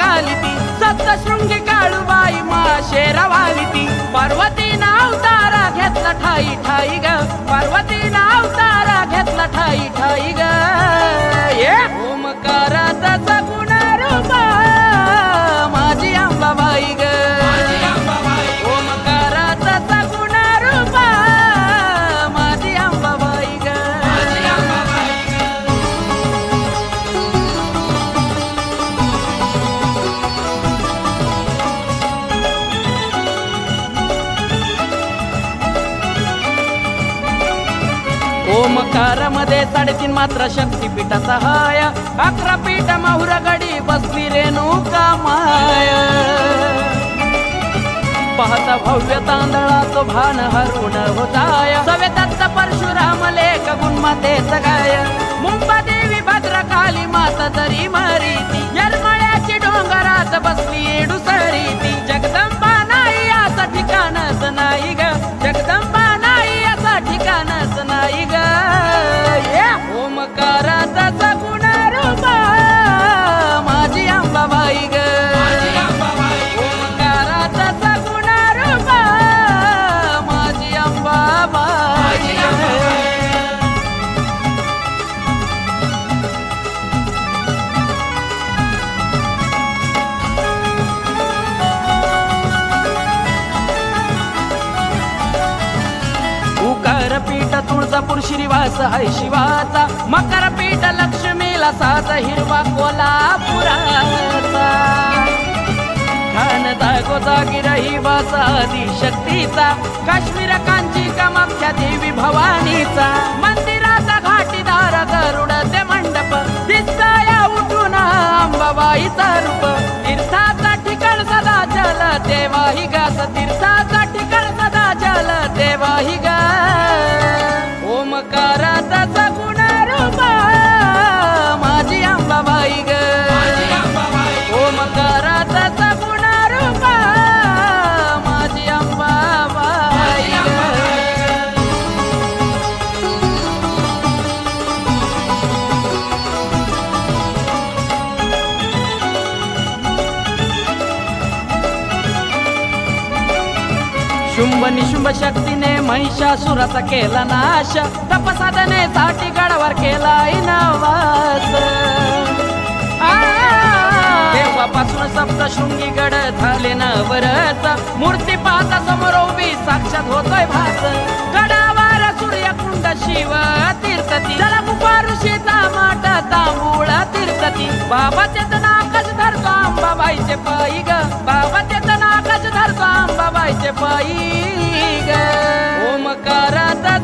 सत्त ती सप्तशृंगी काळूबाई मा शेरावाली पार्वती नाव तारा घेतला ठाई ठाई ग पार्वती नाव तारा घेतला ठाई ठाई ग. ओमकारामध्ये साडेतीन मात्र शक्तीपीठाचा सहाय अकरा पीठ माहुरा गडी बसली रेणुका माय पाहता भव्य तांदळाचो भान हरून होताय सवे दत्त परशुराम लेख गुणमातेच गाय. मुंबा देवी भद्रकाली माता तरी मरीती. उकार पीठ तुळजापूर श्रीवास है शिवाचा. मकर पीठ लक्ष्मीला साज हिरवा कोल्हापुराचा. खान जागो जागी रहिवास शक्तीचा काश्मीर कांची कामाख्या देवी भवानीचा. मंदिराचा घाटीदार गरुड ते मंडप. दिसताया उठून अंबाबाईचा रूप. तीर्थाचा ठिकाण सदा जल देवाही गास तीर्थाचा ठिकाण सदा जल देवाही गा शुंभ निशुंभ शक्तीने महिषासुराचा केला नाश. तपसाधनेसाठी गडावर केला इनावास. आ, सप्त सप्तशृंगी गड झाले नवरच मूर्ती पाहता समोर उभी साक्षात होतोय भास. गडावर सूर्यकुंड शिव तीर्थती. जला गुफा ऋषीचा माट तांबूळ तीर्थती. बाबाचे नाकच धरतो अंबाबाईचे पायी ग पायी ओमकाराचा